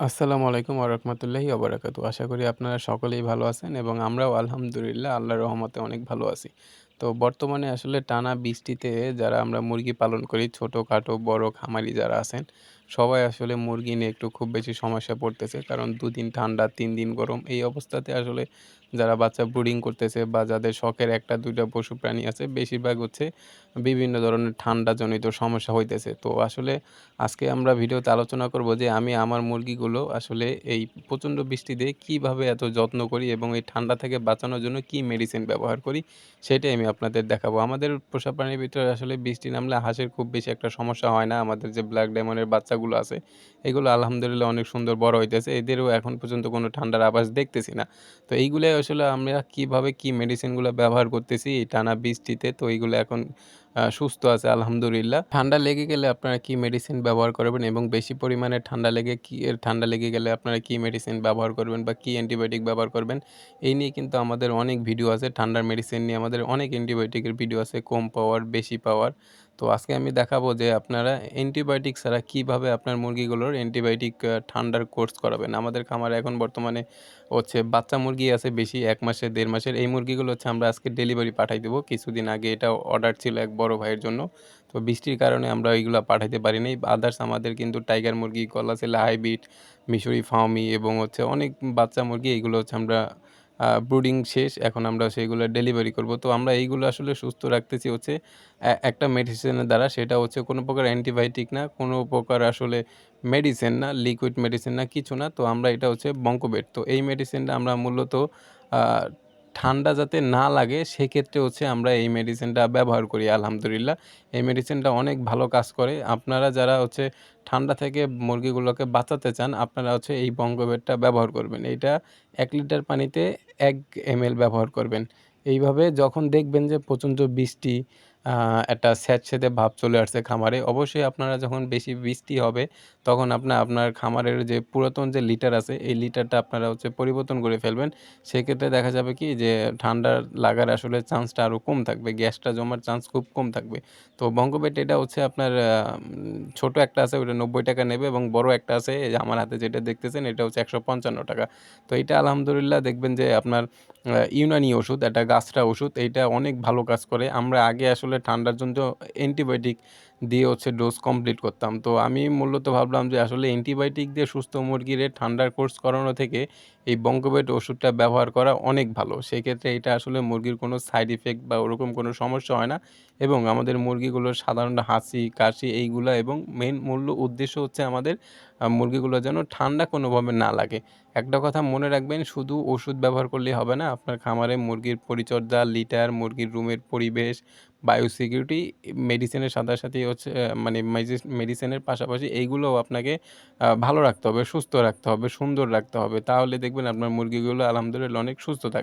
আসসালামু আলাইকুম আরহামতুল্লাহি ওবরাকাতু আশা করি আপনারা সকলেই ভালো আছেন এবং আমরাও আলহামদুলিল্লাহ, আল্লাহর রহমতে অনেক ভালো আছি। তো বর্তমানে আসলে টানা বৃষ্টিতে যারা আমরা মুরগি পালন করি, ছোটোখাটো, বড় খামারি যারা আছেন, সবাই আসলে মুরগি নিয়ে একটু খুব বেশি সমস্যা পড়তেছে। কারণ দুদিন ঠান্ডা তিন দিন গরম, এই অবস্থাতে আসলে যারা বাচ্চা ব্রুডিং করতেছে বা যাদের শখের একটা, দুইটা পশু প্রাণী আছে, বেশিরভাগ হচ্ছে বিভিন্ন ধরনের ঠান্ডাজনিত সমস্যা হইতেছে। তো আসলে আজকে আমরা ভিডিওতে আলোচনা করব যে আমি আমার মুরগিগুলো আসলে এই প্রচণ্ড বৃষ্টিতে কীভাবে এত যত্ন করি এবং এই ঠান্ডা থেকে বাঁচানোর জন্য কি মেডিসিন ব্যবহার করি, সেটাই আমি আপনাদের দেখাবো। আমাদের পোষা প্রাণীর ভিতরে আসলে বৃষ্টি নামলে হাঁসের খুব বেশি একটা সমস্যা হয় না। আমাদের যে ব্ল্যাক ডায়মন্ডের বাচ্চাগুলো আছে, এগুলো আলহামদুলিল্লাহ অনেক সুন্দর বড় হইতেছে। এদেরও এখন পর্যন্ত কোনো ঠান্ডার আভাস দেখতেছি না। তো এইগুলো আসলে আমরা কীভাবে কি মেডিসিনগুলো ব্যবহার করতেছি টানা বৃষ্টিতে, তো এইগুলো এখন সুস্থ আছে, আলহামদুলিল্লাহ। ঠান্ডা লেগে গেলে আপনারা কি মেডিসিন ব্যবহার করবেন এবং বেশি পরিমাণে ঠান্ডা লেগে কি ঠান্ডা লেগে গেলে আপনারা কি মেডিসিন ব্যবহার করবেন বা কি অ্যান্টিবায়োটিক ব্যবহার করবেন, এই নিয়ে কিন্তু আমাদের অনেক ভিডিও আছে। ঠান্ডার মেডিসিন নিয়ে আমাদের অনেক অ্যান্টিবায়োটিকের ভিডিও আছে, কম পাওয়ার বেশি পাওয়ার তো আজকে আমি দেখাবো যে আপনারা অ্যান্টিবায়োটিক ছাড়া কীভাবে আপনার মুরগিগুলোর অ্যান্টিবায়োটিক ঠান্ডার কোর্স করাবেন। আমাদের খামারে এখন বর্তমানে হচ্ছে বাচ্চা মুরগি আছে বেশি, এক মাসের দেড় মাসের। এই মুরগিগুলো হচ্ছে আমরা আজকে ডেলিভারি পাঠাই দেবো। কিছুদিন আগে এটা অর্ডার ছিল এক বড় ভাইয়ের জন্য। তো বৃষ্টির কারণে আমরা ওইগুলো পাঠাইতে পারিনি। আদার্স আমাদের কিন্তু টাইগার মুরগি গলা ছেলে হাইব্রিড, মিশরি ফার্মি এবং হচ্ছে অনেক বাচ্চা মুরগি, এইগুলো হচ্ছে আমরা ব্রুডিং শেষ, এখন আমরা সেইগুলো ডেলিভারি করব। তো আমরা এইগুলো আসলে সুস্থ রাখতেছি হচ্ছে একটা মেডিসিনের দ্বারা। সেটা হচ্ছে কোনো প্রকার অ্যান্টিবায়োটিক না, কোনো প্রকার আসলে মেডিসিন না লিকুইড মেডিসিন না, কিছু না। তো আমরা এটা হচ্ছে বঙ্কোবেট তো এই মেডিসিনটা আমরা মূলত ঠান্ডা যাতে না লাগে, সেক্ষেত্রে হচ্ছে আমরা এই মেডিসিনটা ব্যবহার করি, আলহামদুলিল্লাহ। এই মেডিসিনটা অনেক ভালো কাজ করে। আপনারা যারা হচ্ছে ঠান্ডা থেকে মুরগিগুলোকে বাঁচাতে চান, আপনারা হচ্ছে এই বঙ্গবেটটা ব্যবহার করবেন। এইটা এক লিটার পানিতে এক এম ব্যবহার করবেন। এইভাবে যখন দেখবেন যে প্রচণ্ড বৃষ্টি একটা স্যাঁতসেঁতে ভাব চলে আসছে খামারে। অবশ্যই আপনারা যখন বেশি বৃষ্টি হবে, তখন আপনার আপনার খামারের যে পুরাতন যে লিটার আছে, এই লিটারটা আপনারা হচ্ছে পরিবর্তন করে ফেলবেন। সেক্ষেত্রে দেখা যাবে কি যে ঠান্ডার লাগার আসলে চান্সটা আরও কম থাকবে, গ্যাসটা জমার চান্স খুব কম থাকবে। তো বঙ্গবেট এটা হচ্ছে আপনার ছোট একটা আছে ওটা নব্বই টাকা নেবে এবং বড় একটা আছে আমার হাতে যেটা দেখতেছেন, এটা হচ্ছে একশো পঞ্চান্ন টাকা। তো এটা আলহামদুলিল্লাহ দেখবেন যে আপনার ইউনানি ওষুধ, একটা গাছটা ওষুধ, এইটা অনেক ভালো কাজ করে। আমরা আগে আসলে ঠান্ডার জন্য অ্যান্টিবায়োটিক দিয়ে হচ্ছে ডোজ কমপ্লিট করতাম। তো আমি মূলত ভাবলাম যে আসলে অ্যান্টিবায়োটিক দিয়ে সুস্থ মুরগির ঠান্ডার কোর্স করানো থেকে এই বঙ্কবেট ওষুধটা ব্যবহার করা অনেক ভালো। সেক্ষেত্রে এটা আসলে মুরগির কোনো সাইড ইফেক্ট বা ওরকম কোনো সমস্যা হয় না এবং আমাদের মুরগিগুলোর সাধারণ হাসি কাশি এইগুলো এবং মেন মূল্য উদ্দেশ্য হচ্ছে আমাদের মুরগিগুলো যেন ঠান্ডা কোনোভাবে না লাগে। একটা কথা মনে রাখবেন, শুধু ওষুধ ব্যবহার করলেই হবে না, আপনার খামারে মুরগির পরিচর্যা লিটার মুরগির রুমের পরিবেশ বায়ো সিকিউরিটি মেডিসিনের সাথে সাথে হচ্ছে মানে মেডিসিনের পাশাপাশি এইগুলোও আপনাকে ভালো রাখতে হবে, সুস্থ রাখতে হবে, সুন্দর রাখতে হবে। তাহলে দেখবেন আপনার মুরগিগুলো আলহামদুলিল্লাহ অনেক সুস্থ থাকে